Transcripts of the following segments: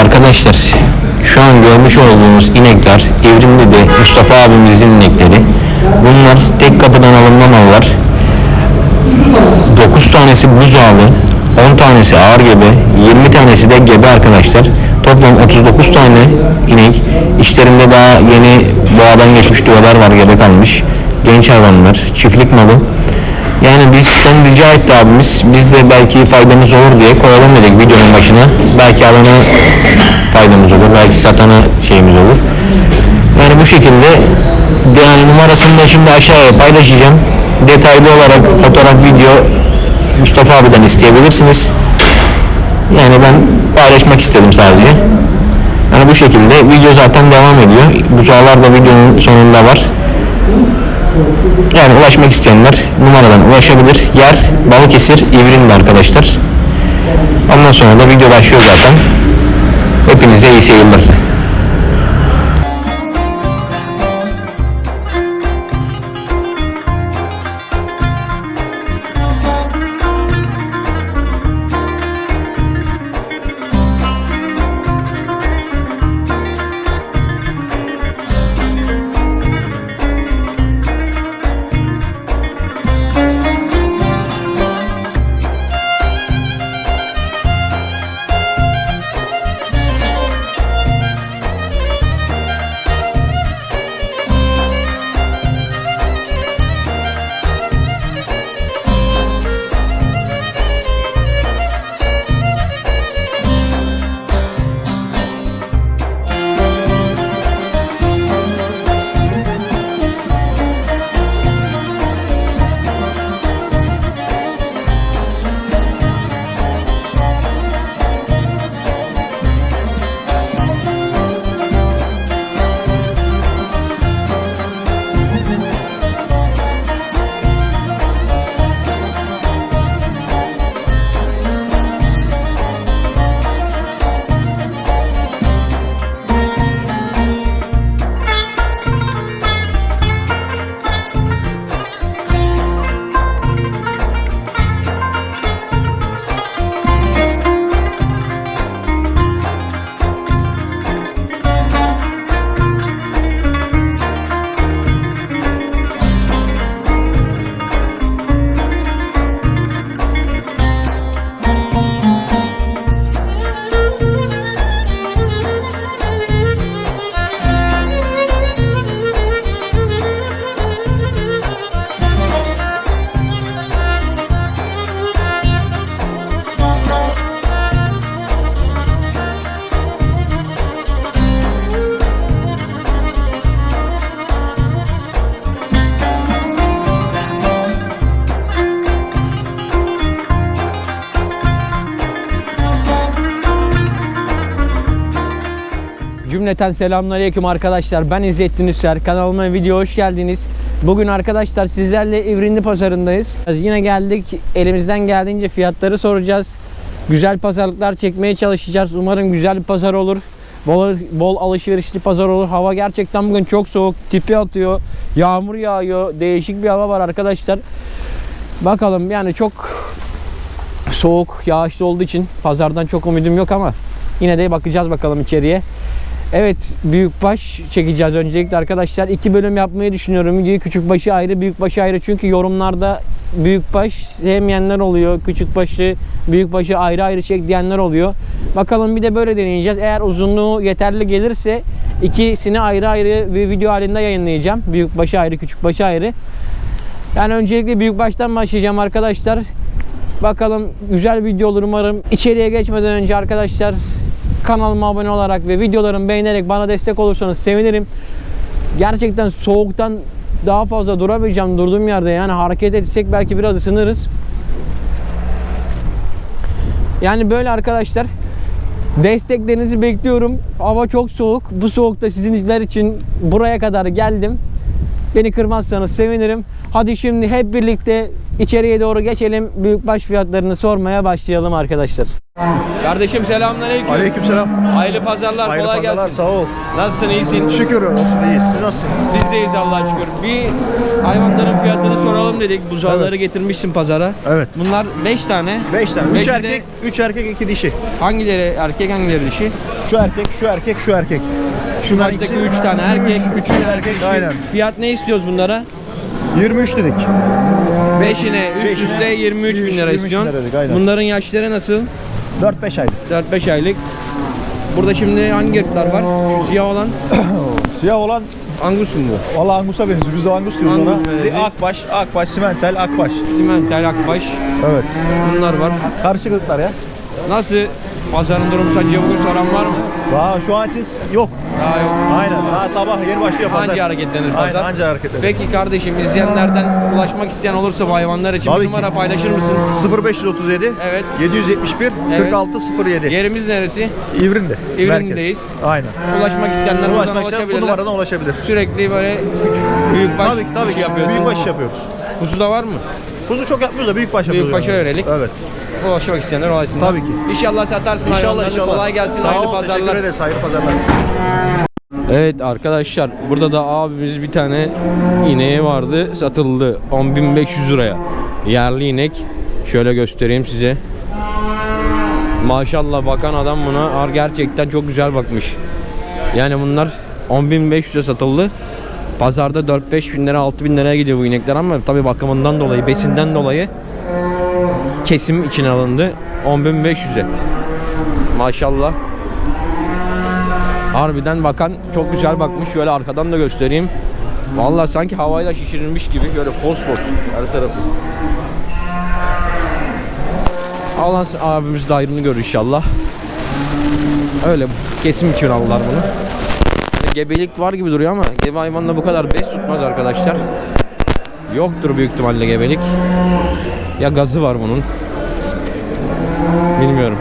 Arkadaşlar şu an görmüş olduğunuz inekler İvrimli'de Mustafa abimizin inekleri. Bunlar tek kapıdan alınan mallar. 9 tanesi buzağlı, 10 tanesi ağır gebe, 20 tanesi de gebe arkadaşlar. Toplam 39 tane inek. İşlerinde daha yeni boğadan geçmiş duvarlar var gebe kalmış. Genç hayvanlar, çiftlik malı. Yani bizden rica etti abimiz. Biz de belki faydamız olur diye koyalım dedik videonun başına. Belki alana faydamız olur, belki satana şeyimiz olur. Yani bu şekilde yani numarasını da şimdi aşağıya paylaşacağım. Detaylı olarak fotoğraf, video Mustafa abiden isteyebilirsiniz. Yani ben paylaşmak istedim sadece. Yani bu şekilde video zaten devam ediyor. Buzağlar da videonun sonunda var. Yani ulaşmak isteyenler numaradan ulaşabilir. Yer Balıkesir İvrin'de arkadaşlar. Ondan sonra da video başlıyor zaten. Hepinize iyi seyirler. Cümleten selamünaleyküm arkadaşlar. Ben İzzettin Üser. Kanalıma video hoş geldiniz. Bugün arkadaşlar sizlerle İvrinli pazarındayız. Yine geldik. Elimizden geldiğince fiyatları soracağız. Güzel pazarlıklar çekmeye çalışacağız. Umarım güzel bir pazar olur. Bol, bol alışverişli pazar olur. Hava gerçekten bugün çok soğuk. Tipi atıyor. Yağmur yağıyor. Değişik bir hava var arkadaşlar. Bakalım yani çok soğuk, yağışlı olduğu için pazardan çok umudum yok ama yine de bakacağız bakalım içeriye. Evet büyükbaş çekeceğiz öncelikle arkadaşlar. iki bölüm yapmayı düşünüyorum. Videoyu küçükbaşı ayrı, büyükbaşı ayrı. Çünkü yorumlarda büyükbaş sevmeyenler oluyor. Küçükbaşı, büyükbaşı ayrı ayrı çek diyenler oluyor. Bakalım bir de böyle deneyeceğiz. Eğer uzunluğu yeterli gelirse ikisini ayrı ayrı bir video halinde yayınlayacağım. Büyükbaşı ayrı, küçükbaşı ayrı. Yani öncelikle büyükbaştan başlayacağım arkadaşlar. Bakalım güzel video olur umarım. İçeriye geçmeden önce arkadaşlar kanalıma abone olarak ve videolarımı beğenerek bana destek olursanız sevinirim. Gerçekten soğuktan daha fazla duramayacağım durduğum yerde yani hareket etsek belki biraz ısınırız. Yani böyle arkadaşlar desteklerinizi bekliyorum. Hava çok soğuk. Bu soğukta sizin için buraya kadar geldim. Beni kırmazsanız sevinirim. Hadi şimdi hep birlikte içeriye doğru geçelim. Büyükbaş fiyatlarını sormaya başlayalım arkadaşlar. Kardeşim selamünaleyküm. Aleykümselam. Hayırlı pazarlar, Hayırlı kolay pazarlar, gelsin. sağ ol. Nasılsın, iyisin? Şükür olsun iyiyiz. Siz nasılsınız? Bizdeyiz Allah'a şükür. Bir hayvanların fiyatını soralım dedik. Buzağları getirmişsin pazara. Evet. Bunlar 5 tane. 5 tane. 3 Beşi de- erkek, 3 erkek, 2 dişi. Hangileri erkek, hangileri dişi? Şu erkek, şu erkek, şu erkek. Şunlar Baştaki ikisi 3 tane erkek, 3 Üç erkek, aynen. Fiyat ne istiyoruz bunlara? 23 dedik. 5'ine üst Beşine üste 23 bin lira 23 bin istiyorsun. aynen. Bunların yaşları nasıl? 4-5 aylık. 4-5 aylık. Burada şimdi hangi ırklar var? Şu siyah olan Siyah olan Angus mu bu? valla Angus'a benziyor. Biz de Angus diyoruz Angus ona. benziyor. Bir Akbaş, Akbaş, Simentel, Akbaş. Simental, Akbaş. Evet. Bunlar var. Karışık ırklar ya. Nasıl? Pazarın durumu sence bugün soran var mı? Daha şu an için yok. Daha yok. Aynen. Daha sabah yeni başlıyor pazar. Anca hareketlenir pazar. Aynen anca hareketlenir. Peki kardeşim izleyenlerden ulaşmak isteyen olursa bu hayvanlar için Tabii bir ki. numara paylaşır mısın? 0537 Evet. 771 Evet. 46 07. Yerimiz neresi? İvrin'de. İvrin'deyiz. Merkez. Aynen. Ulaşmak isteyenler buradan Ulaşmak bu ulaşabilirler. numaradan ulaşabilir. Sürekli böyle küçük, büyük baş Tabii ki tabii işi ki. yapıyorsun. Büyük baş yapıyoruz. Kuzu da var mı? Kuzu çok yapmıyoruz da büyük baş yapıyoruz. Büyük başa yani. yönelik. Evet. Ulaşmak isteyenler ulaşsınlar. Tabii ki. İnşallah satarsın İnşallah hayvanlarını. inşallah. Kolay gelsin. Sağ hayırlı ol. pazarlar. Teşekkür ederiz. Hayırlı pazarlar. Evet arkadaşlar burada da abimiz bir tane ineği vardı satıldı 10.500 liraya yerli inek şöyle göstereyim size maşallah bakan adam buna gerçekten çok güzel bakmış yani bunlar 10.500'e satıldı pazarda 4-5 bin lira 6 bin liraya gidiyor bu inekler ama tabi bakımından dolayı besinden dolayı kesim için alındı 10.500'e maşallah Harbiden bakan çok güzel bakmış. Şöyle arkadan da göstereyim. Vallahi sanki havayla şişirilmiş gibi böyle pos pos her tarafı. Allah abimiz de ayrını görür inşallah. Öyle kesim için aldılar bunu. Gebelik var gibi duruyor ama gebe hayvanla bu kadar bes tutmaz arkadaşlar. Yoktur büyük ihtimalle gebelik. Ya gazı var bunun. Bilmiyorum.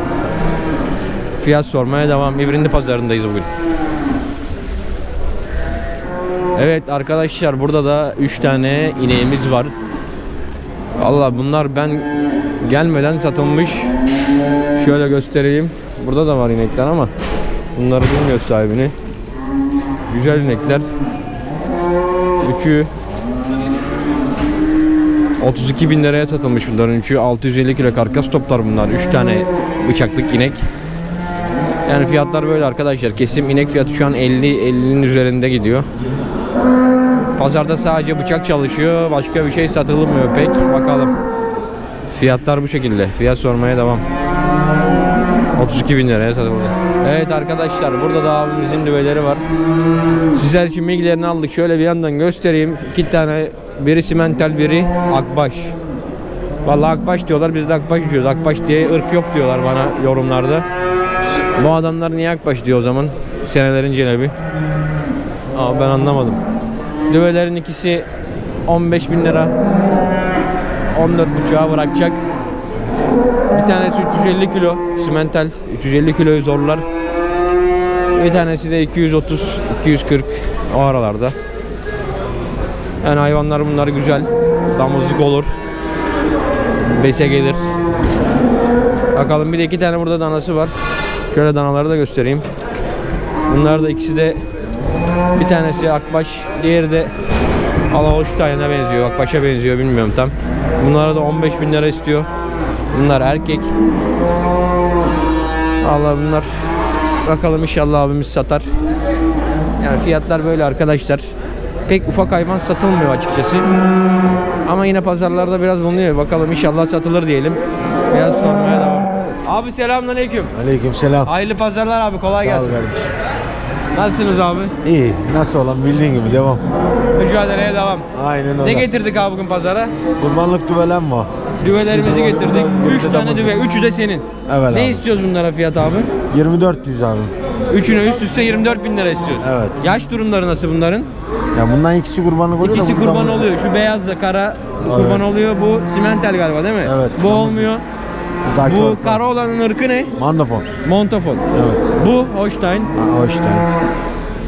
Fiyat sormaya devam. İvrindi pazarındayız bugün. Evet arkadaşlar burada da 3 tane ineğimiz var. Valla bunlar ben gelmeden satılmış. Şöyle göstereyim. Burada da var inekler ama bunları bilmiyor sahibini. Güzel inekler. Üçü 32 bin liraya satılmış bunların üçü 650 kilo karkas toplar bunlar 3 tane bıçaklık inek yani fiyatlar böyle arkadaşlar. Kesim inek fiyatı şu an 50 50'nin üzerinde gidiyor. Pazarda sadece bıçak çalışıyor. Başka bir şey satılmıyor pek. Bakalım. Fiyatlar bu şekilde. Fiyat sormaya devam. 32 bin liraya satıldı. Evet arkadaşlar burada da abimizin düveleri var. Sizler için bilgilerini aldık. Şöyle bir yandan göstereyim. İki tane biri simental biri akbaş. Vallahi akbaş diyorlar biz de akbaş diyoruz. Akbaş diye ırk yok diyorlar bana yorumlarda. Bu adamlar niye akbaş diyor o zaman? Senelerin celebi. Aa ben anlamadım. Düvelerin ikisi 15 bin lira. 14 buçuğa bırakacak. Bir tanesi 350 kilo simental. 350 kiloyu zorlar. Bir tanesi de 230 240 o aralarda. Yani hayvanlar bunlar güzel. Damızlık olur. Bese gelir. Bakalım bir de iki tane burada danası var. Şöyle danaları da göstereyim. Bunlar da ikisi de bir tanesi akbaş, diğeri de Alahoştay'ına benziyor. Akbaş'a benziyor bilmiyorum tam. Bunlara da 15 bin lira istiyor. Bunlar erkek. Allah bunlar bakalım inşallah abimiz satar. Yani fiyatlar böyle arkadaşlar. Pek ufak hayvan satılmıyor açıkçası. Ama yine pazarlarda biraz bulunuyor. Bakalım inşallah satılır diyelim. Biraz sormaya devam. Abi selamünaleyküm. Aleyküm selam. Hayırlı pazarlar abi kolay Sağ ol gelsin. kardeşim. Nasılsınız abi? İyi. Nasıl olan bildiğin gibi devam. Mücadeleye devam. Aynen öyle. Ne getirdik abi bugün pazara? Kurbanlık düvelen var. Düvelerimizi getirdik. kurbanlık, 3 biri de tane düve. Üçü de senin. Evet Ne abi. istiyoruz bunlara fiyat abi? 2400 abi. Üçünü üst üste 24 bin lira istiyoruz. Evet. Yaş durumları nasıl bunların? Ya bundan ikisi kurbanlık oluyor İkisi da kurban oluyor. Şu beyaz da kara kurban oluyor. Bu simental galiba değil mi? Evet, Bu damızlık. olmuyor. Daki Bu orta. kara olanın ırkı ne? Mandafon. Montafon. Evet. Bu Holstein. Ha, o işte.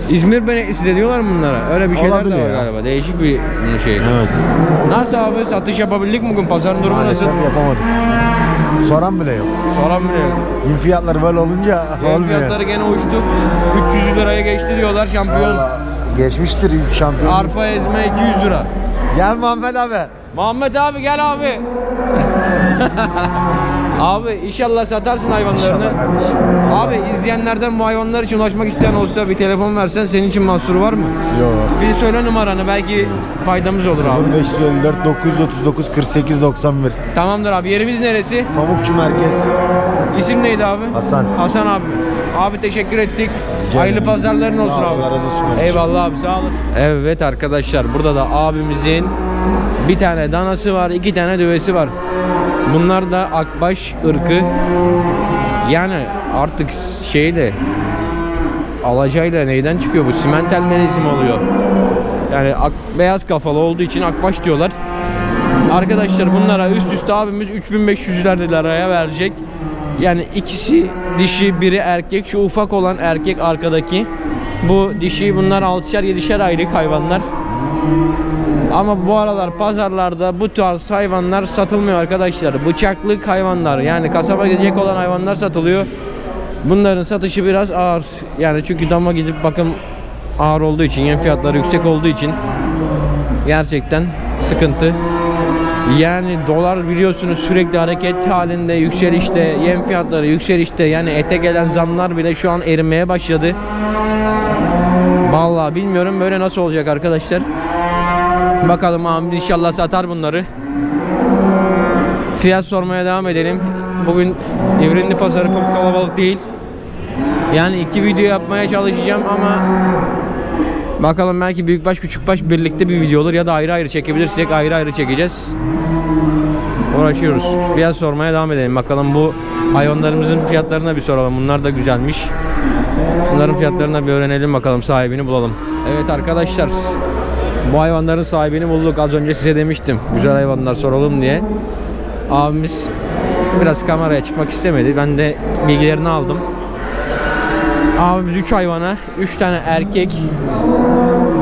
İzmir Benetlisi de diyorlar mı bunlara? Öyle bir şeyler de Olabilir var ya. galiba. Değişik bir şey. Evet. Nasıl abi satış yapabildik mi bugün? Pazarın durumu Maalesef nasıl? yapamadık. Soran bile yok. Soran bile yok. İn fiyatları böyle olunca Yem olmuyor. fiyatları gene uçtu. 300 liraya geçti diyorlar şampiyon. Vallahi Geçmiştir ilk şampiyon. Arpa ezme 200 lira. Gel Muhammed abi. Muhammed abi gel abi. abi inşallah satarsın hayvanlarını. Abi izleyenlerden bu hayvanlar için ulaşmak isteyen olsa bir telefon versen senin için mahsuru var mı? Yok. Bir söyle numaranı belki faydamız olur abi. 0554 939 48 91. Tamamdır abi yerimiz neresi? Pamukçu Merkez. İsim neydi abi? Hasan. Hasan abi. Abi teşekkür ettik. Hayırlı pazarların olsun abi. Allah razı olsun. Eyvallah abi sağ olasın. Evet arkadaşlar burada da abimizin bir tane danası var, iki tane düvesi var. Bunlar da akbaş ırkı. Yani artık şeyle alacayla neyden çıkıyor bu? Simental melezim oluyor. Yani ak- beyaz kafalı olduğu için akbaş diyorlar. Arkadaşlar bunlara üst üste abimiz 3500 liraya verecek. Yani ikisi dişi biri erkek. Şu ufak olan erkek arkadaki. Bu dişi bunlar 6'şer 7'şer aylık hayvanlar. Ama bu aralar pazarlarda bu tarz hayvanlar satılmıyor arkadaşlar. Bıçaklık hayvanlar yani kasaba gidecek olan hayvanlar satılıyor. Bunların satışı biraz ağır. Yani çünkü dama gidip bakım ağır olduğu için, yem fiyatları yüksek olduğu için gerçekten sıkıntı. Yani dolar biliyorsunuz sürekli hareket halinde, yükselişte, yem fiyatları yükselişte. Yani ete gelen zamlar bile şu an erimeye başladı. Vallahi bilmiyorum böyle nasıl olacak arkadaşlar. Bakalım abi inşallah satar bunları. Fiyat sormaya devam edelim. Bugün İvrindi pazarı çok kalabalık değil. Yani iki video yapmaya çalışacağım ama bakalım belki büyükbaş küçükbaş birlikte bir video olur ya da ayrı ayrı çekebilirsek ayrı ayrı çekeceğiz. Uğraşıyoruz. Fiyat sormaya devam edelim. Bakalım bu hayvanlarımızın fiyatlarına bir soralım. Bunlar da güzelmiş. Bunların fiyatlarına bir öğrenelim bakalım sahibini bulalım. Evet arkadaşlar bu hayvanların sahibini bulduk. Az önce size demiştim. Güzel hayvanlar soralım diye. Abimiz biraz kameraya çıkmak istemedi. Ben de bilgilerini aldım. Abimiz 3 hayvana 3 tane erkek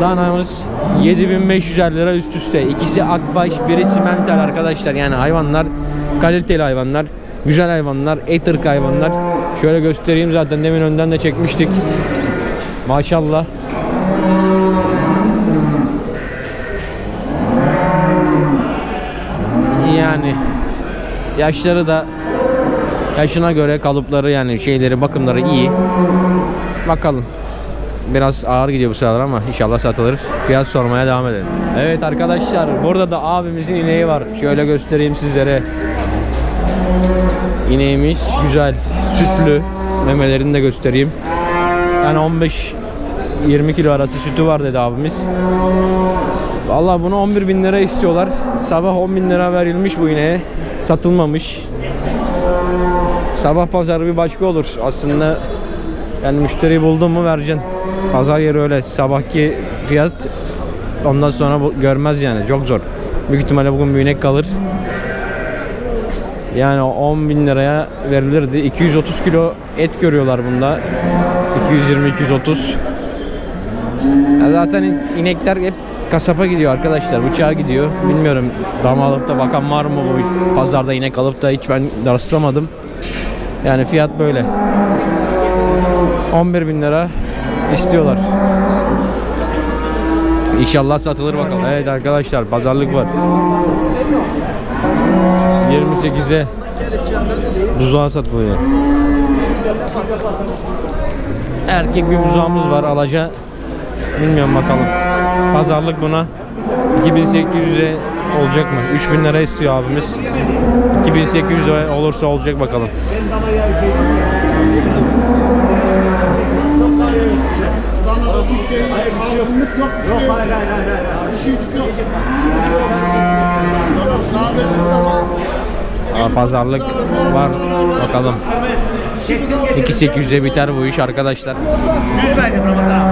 danamız 7500 lira üst üste. İkisi akbaş, biri simental arkadaşlar. Yani hayvanlar kaliteli hayvanlar, güzel hayvanlar, et hayvanlar. Şöyle göstereyim zaten demin önden de çekmiştik. Maşallah. Yani yaşları da yaşına göre kalıpları yani şeyleri bakımları iyi. Bakalım. Biraz ağır gidiyor bu sıralar ama inşallah satılır. Fiyat sormaya devam edelim. Evet arkadaşlar burada da abimizin ineği var. Şöyle göstereyim sizlere. İneğimiz güzel, sütlü. Memelerini de göstereyim. Yani 15 20 kilo arası sütü var dedi abimiz. Vallahi bunu 11 bin lira istiyorlar. Sabah 10 bin lira verilmiş bu ineğe. Satılmamış. Sabah pazarı bir başka olur. Aslında yani müşteri buldun mu vereceksin. Pazar yeri öyle. Sabahki fiyat ondan sonra bu, görmez yani. Çok zor. Büyük ihtimalle bugün bir inek kalır. Yani 10 bin liraya verilirdi. 230 kilo et görüyorlar bunda. 220-230. Ya zaten in- inekler hep kasapa gidiyor arkadaşlar. Bıçağa gidiyor. Bilmiyorum dam alıp da bakan var mı bu pazarda inek alıp da hiç ben rastlamadım. Yani fiyat böyle. 11 bin lira istiyorlar. İnşallah satılır bakalım. Evet arkadaşlar pazarlık var. 28'e buzağa satılıyor. Erkek bir buzağımız var alaca. Bilmiyorum bakalım. Pazarlık buna 2800'e olacak mı? 3000 lira istiyor abimiz. 2800 olursa olacak bakalım. Aa, pazarlık var. Bakalım. 2800'e biter bu iş arkadaşlar. 100 verdim Ramazan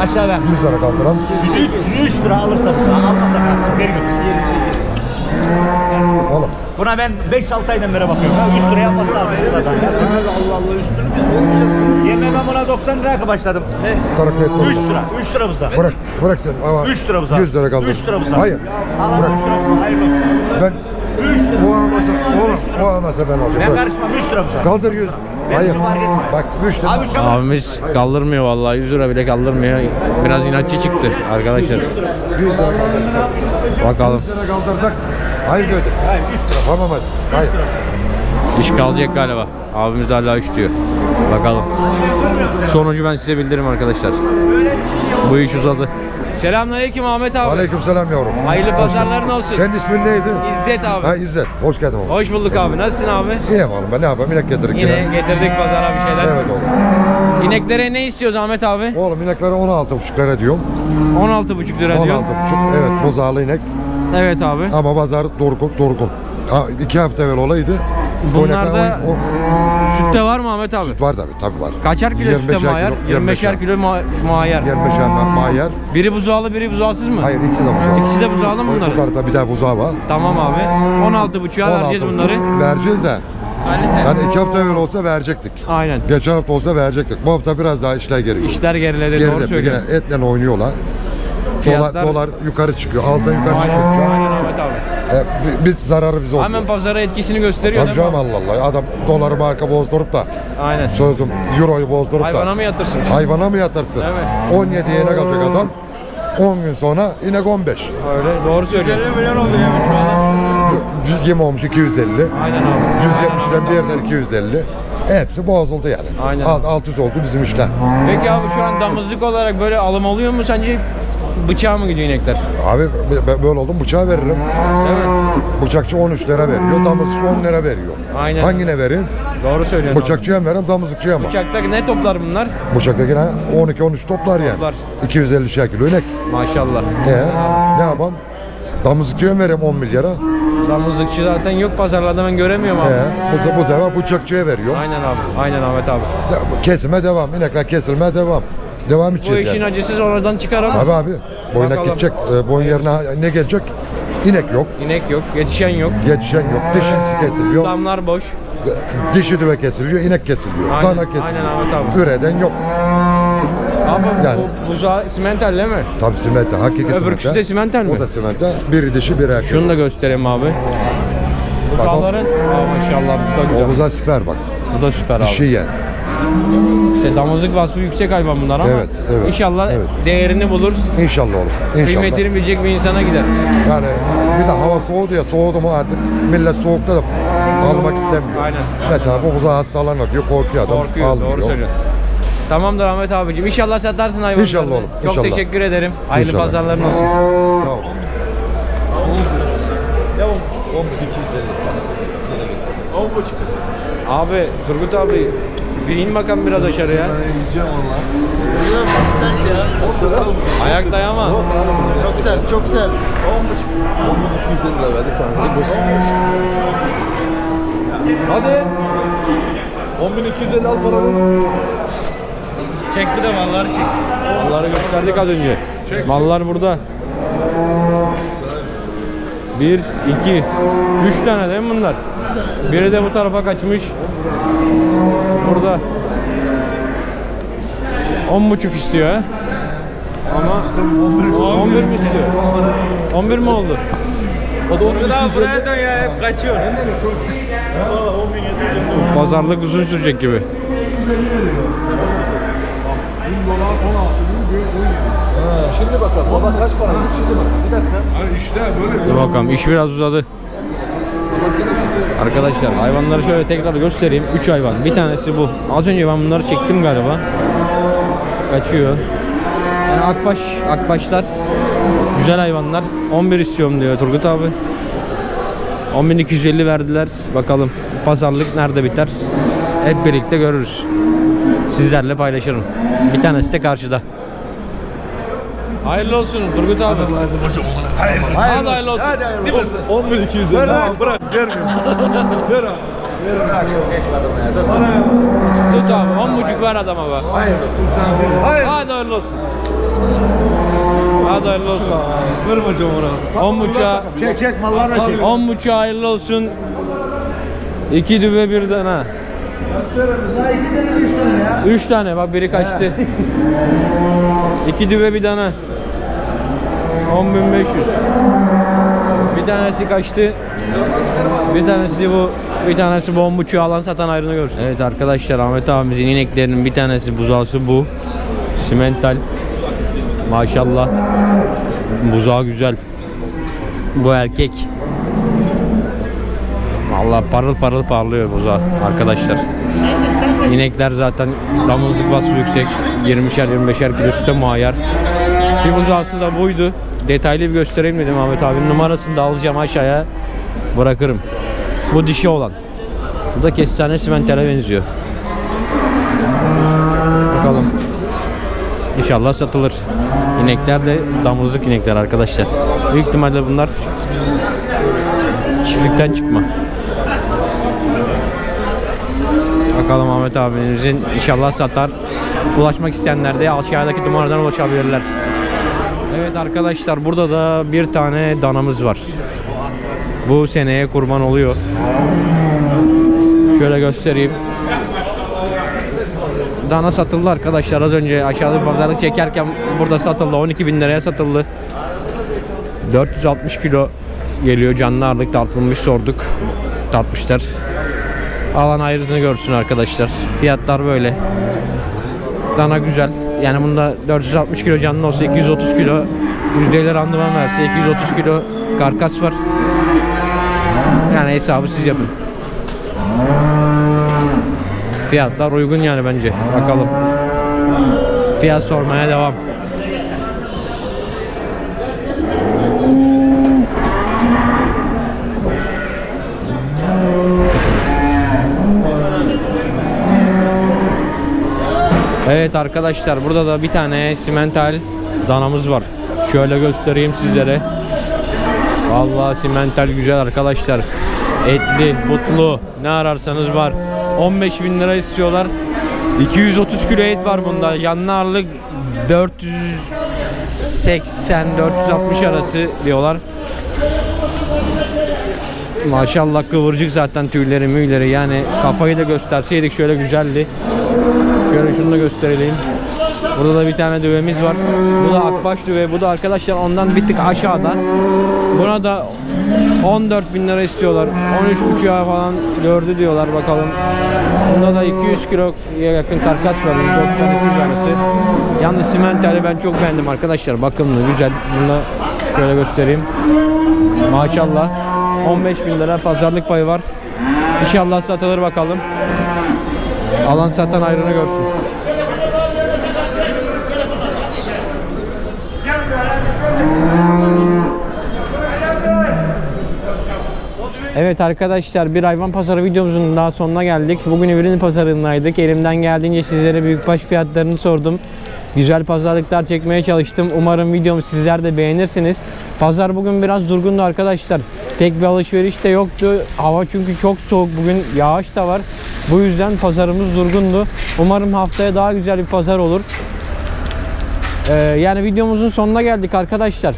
Aşağı ver. 100 lira kaldıram. 103 lira alırsa bize almasa kalsın. Geri götür. 28. Oğlum. Buna ben 5-6 aydan beri bakıyorum. Ya 100 lira yapmazsa abi. Allah Allah üstünü biz mi olmayacağız? Yeme be ben buna 90 liraya başladım. Kırk net 3 lira. 3 lira buza. Bırak, bırak sen ama 3 lira buza. 100 lira kaldı. 3 lira buza. Hayır. Allah 3 lira buza. Hayırlı olsun. Ben o almasa, oğlum o almasa ben alacağım. Ben Bırak. karışmam 3 lira buza. Kaldır 100. Ben Hayır. fark etmem. Bak 3 lira. Abi şu an Abimiz kaldırmıyor vallahi 100 lira bile kaldırmıyor. Biraz inatçı çıktı arkadaşlar. 100 lira kaldır. Bakalım 100 lira kaldıracak. Hayır dedi. Hayır 3 lira. Tamam hadi. Hayır. iş kalacak galiba. Abimiz de hala 3 diyor. Bakalım. Sonucu ben size bildiririm arkadaşlar. Bu iş uzadı. Selamünaleyküm Ahmet abi. Aleykümselam yavrum. Hayırlı pazarların olsun. Senin ismin neydi? İzzet abi. Ha İzzet. Hoş geldin oğlum. Hoş bulduk abi. Nasılsın abi? İyi oğlum ben ne yapayım? İnek getirdik Yine yine. getirdik pazara bir şeyler. Evet oğlum. İneklere ne istiyoruz Ahmet abi? Oğlum ineklere 16,5 lira diyorum. 16,5 lira diyor. 16,5 evet buzağlı inek. Evet abi. Ama pazar durgun durgun. Ha, iki hafta evvel olaydı. Bu Bunlarda sütte var mı Ahmet abi? süt var tabii tabii var. Kaçar kilo sütte 25'er muayyer? kilo, 25'er kilo ma- muayyer. 25'er ma- mayer. Biri buzağlı biri buzağsız mı? Hayır ikisi de buzağı. İkisi de buzağlı mı Bu bunların? tarafta bir daha buzağı var. Tamam abi. 16,5'a vereceğiz 16,5 bunları. Vereceğiz de. Yani iki hafta evvel olsa verecektik. Aynen. Geçen hafta olsa verecektik. Bu hafta biraz daha işler geri. İşler geriledi Geride doğru söylüyorsun. yine etle oynuyorlar. Fiyatlar- Dolar, dolar yukarı çıkıyor. Alttan yukarı Aynen, çıktıkça. aynen Ahmet abi. E, bi- biz zararı biz oldu. Hemen pazara etkisini gösteriyor Tabii değil mi? canım Allah Allah. Adam doları marka bozdurup da Aynen. sözüm euroyu bozdurup Hayvana da mı yatırsın? hayvana mı yatırsın? Evet. 17 inek alacak adam. 10 gün sonra inek 15. Öyle doğru söylüyorsun. 50 milyon oldu ya şu anda. 120 olmuş 250. Aynen abi. 170'den bir yerden 250. Hepsi bozuldu yani. Aynen. Alt, 600 oldu bizim işler. Peki abi şu an damızlık olarak böyle alım oluyor mu sence? Bıçağa mı gidiyor inekler? Abi böyle oldum bıçağı veririm. Değil mi? Bıçakçı 13 lira veriyor. Damızlıkçı 10 lira veriyor. Aynen. Hangine vereyim? Doğru söylüyorsun. abi. Bıçakçıya mı vereyim damızlıkçıya mı? Bıçakta ne toplar bunlar? Bıçakta yine 12-13 toplar yani. Toplar. 250 kilo inek. Maşallah. E ne yapalım? Damızlıkçıya mı vereyim 10 milyara? Damızlıkçı zaten yok pazarlarda ben göremiyorum abi. E bu, bu sefer bıçakçıya veriyor. Aynen abi. Aynen Ahmet abi. Ya, bu Kesime devam. İnekler kesilmeye devam. Devam Bu edeceğiz işin yani. acısı sonradan çıkar ama abi. Bu inek Bakalım. gidecek. E, bu yerine ne gelecek? İnek yok. inek yok, yetişen yok. Yetişen yok. Dişisi kesiliyor. Damlar boş. Dişi düve kesiliyor. inek kesiliyor. Aynen, Dana kesiliyor. aynen Ahmet abi. Üreden yok. Abi Yani. bu buzağı simental değil mi? Tabii simente. Hakiki simente. Öbürküsü de simental mi? O da simente. Biri dişi biri erkek. Şunu da göstereyim abi. Buzağların, Aa, maşallah bu da O güzel. buza süper bak. Bu da süper abi. Dişi yani. İşte damızlık vasfı yüksek hayvan bunlar ama Evet, evet, inşallah evet. değerini bulur. İnşallah olur. İnşallah. Kıymetini bilecek bir insana gider. Yani bir de hava soğudu ya soğudu mu artık millet soğukta da almak istemiyor. Aynen. Mesela bu buza hastalanır diyor korkuyor adam Korkuyor, almıyor. doğru söylüyorsun. Tamamdır Ahmet abicim. İnşallah satarsın hayvanları. İnşallah oğlum, Çok inşallah. teşekkür ederim. Hayırlı İnşallah. pazarların olsun. Sağ ol. Abi Turgut abi bir in bakalım biraz aşağıya. Ayak dayama. Çok sert, çok sert. Hadi. 10.250 al paranı. Çek bir de malları çek. Malları gösterdik az önce. Mallar burada. Bir, iki, üç tane değil mi bunlar? Biri de bu tarafa kaçmış. Burada. On buçuk istiyor ha. Ama 11 mi istiyor? 11 mi oldu? O da 10.250. buraya dön ya hep kaçıyor. Pazarlık uzun sürecek gibi. Şimdi bakalım. Sabah kaç para? Şimdi bak. Bir dakika. Dur bakalım iş biraz uzadı. Arkadaşlar hayvanları şöyle tekrar göstereyim. 3 hayvan. Bir tanesi bu. Az önce ben bunları çektim galiba. Kaçıyor. Yani akbaş, akbaşlar güzel hayvanlar. 11 istiyorum diyor Turgut abi. 10.250 verdiler. Bakalım pazarlık nerede biter? Hep birlikte görürüz. Sizlerle paylaşırım. Bir tanesi de karşıda. Hayırlı olsun Turgut abi. Hadi hayırlı olsun. 10.250. Bırak bırak. Vermiyorum. Ver abi. Bırak yok geçmedim ya. Tut abi 10 buçuk ver adama be. Hayır. Hadi hayırlı olsun. Hadi hayırlı olsun. Vermeyeceğim ona. 10 buçuğa, Çek çek malları da çek. 10 buçuğa hayırlı olsun. İki düve birden ha. Daha iki tane mi üç tane mi ya? 3 tane bak biri kaçtı. 2 düve bir dana. 10.500. Bir tanesi kaçtı. Bir tanesi bu. Bir tanesi bombuçu alan satan ayrını görsün. Evet arkadaşlar Ahmet abimizin ineklerinin bir tanesi buzağısı bu. Simental. Maşallah. Buzağı güzel. Bu erkek. Vallahi parıl parıl parlıyor buzağı arkadaşlar. İnekler zaten damızlık vasfı yüksek. 20'şer 25'er kilo sütte muayyer. Bir buzağısı da buydu. Detaylı bir göstereyim dedim Ahmet abinin numarasını da alacağım aşağıya bırakırım. Bu dişi olan. Bu da kestane simentale benziyor. Bakalım. İnşallah satılır. İnekler de damızlık inekler arkadaşlar. Büyük ihtimalle bunlar çiftlikten çıkma. Bakalım Ahmet abimizin inşallah satar. Ulaşmak isteyenler de aşağıdaki numaradan ulaşabilirler. Evet arkadaşlar burada da bir tane danamız var. Bu seneye kurban oluyor. Şöyle göstereyim. Dana satıldı arkadaşlar az önce aşağıda bir pazarlık çekerken burada satıldı 12 bin liraya satıldı. 460 kilo geliyor canlı ağırlık tartılmış sorduk. Tartmışlar. Alan ayrısını görsün arkadaşlar. Fiyatlar böyle. Dana güzel. Yani bunda 460 kilo canlı olsa 230 kilo %50 randıman verse 230 kilo karkas var. Yani hesabı siz yapın. Fiyatlar uygun yani bence. Bakalım. Fiyat sormaya devam. Evet arkadaşlar burada da bir tane simental danamız var. Şöyle göstereyim sizlere. Vallahi simental güzel arkadaşlar. Etli, butlu ne ararsanız var. 15 bin lira istiyorlar. 230 kilo et var bunda. Yanlı ağırlık 480-460 arası diyorlar. Maşallah kıvırcık zaten tüyleri müyleri yani kafayı da gösterseydik şöyle güzeldi. Şöyle şunu da gösterelim. Burada da bir tane düvemiz var. Bu da akbaş düve. Bu da arkadaşlar ondan bir tık aşağıda. Buna da 14 bin lira istiyorlar. 13.5'a falan gördü diyorlar bakalım. Bunda da 200 kilo yakın karkas var. 90 arası. Yalnız simentali ben çok beğendim arkadaşlar. Bakımlı, güzel. Bunu şöyle göstereyim. Maşallah. 15 bin lira pazarlık payı var. İnşallah satılır bakalım. Alan satan ayrını görsün. Evet arkadaşlar bir hayvan pazarı videomuzun daha sonuna geldik. Bugün ürün pazarındaydık. Elimden geldiğince sizlere büyükbaş fiyatlarını sordum. Güzel pazarlıklar çekmeye çalıştım. Umarım videomu sizler de beğenirsiniz. Pazar bugün biraz durgundu arkadaşlar. Pek bir alışveriş de yoktu. Hava çünkü çok soğuk. Bugün yağış da var. Bu yüzden pazarımız durgundu. Umarım haftaya daha güzel bir pazar olur. Ee, yani videomuzun sonuna geldik arkadaşlar.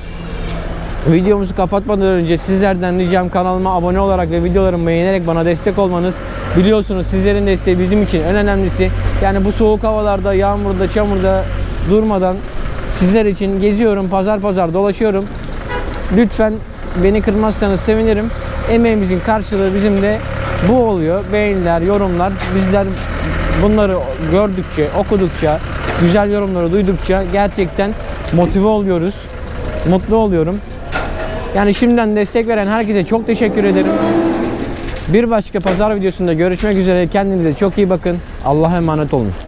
Videomuzu kapatmadan önce sizlerden ricam kanalıma abone olarak ve videolarımı beğenerek bana destek olmanız. Biliyorsunuz sizlerin desteği bizim için en önemlisi. Yani bu soğuk havalarda, yağmurda, çamurda durmadan sizler için geziyorum, pazar pazar dolaşıyorum. Lütfen beni kırmazsanız sevinirim. Emeğimizin karşılığı bizim de bu oluyor. Beğeniler, yorumlar. Bizler bunları gördükçe, okudukça, güzel yorumları duydukça gerçekten motive oluyoruz. Mutlu oluyorum. Yani şimdiden destek veren herkese çok teşekkür ederim. Bir başka pazar videosunda görüşmek üzere. Kendinize çok iyi bakın. Allah'a emanet olun.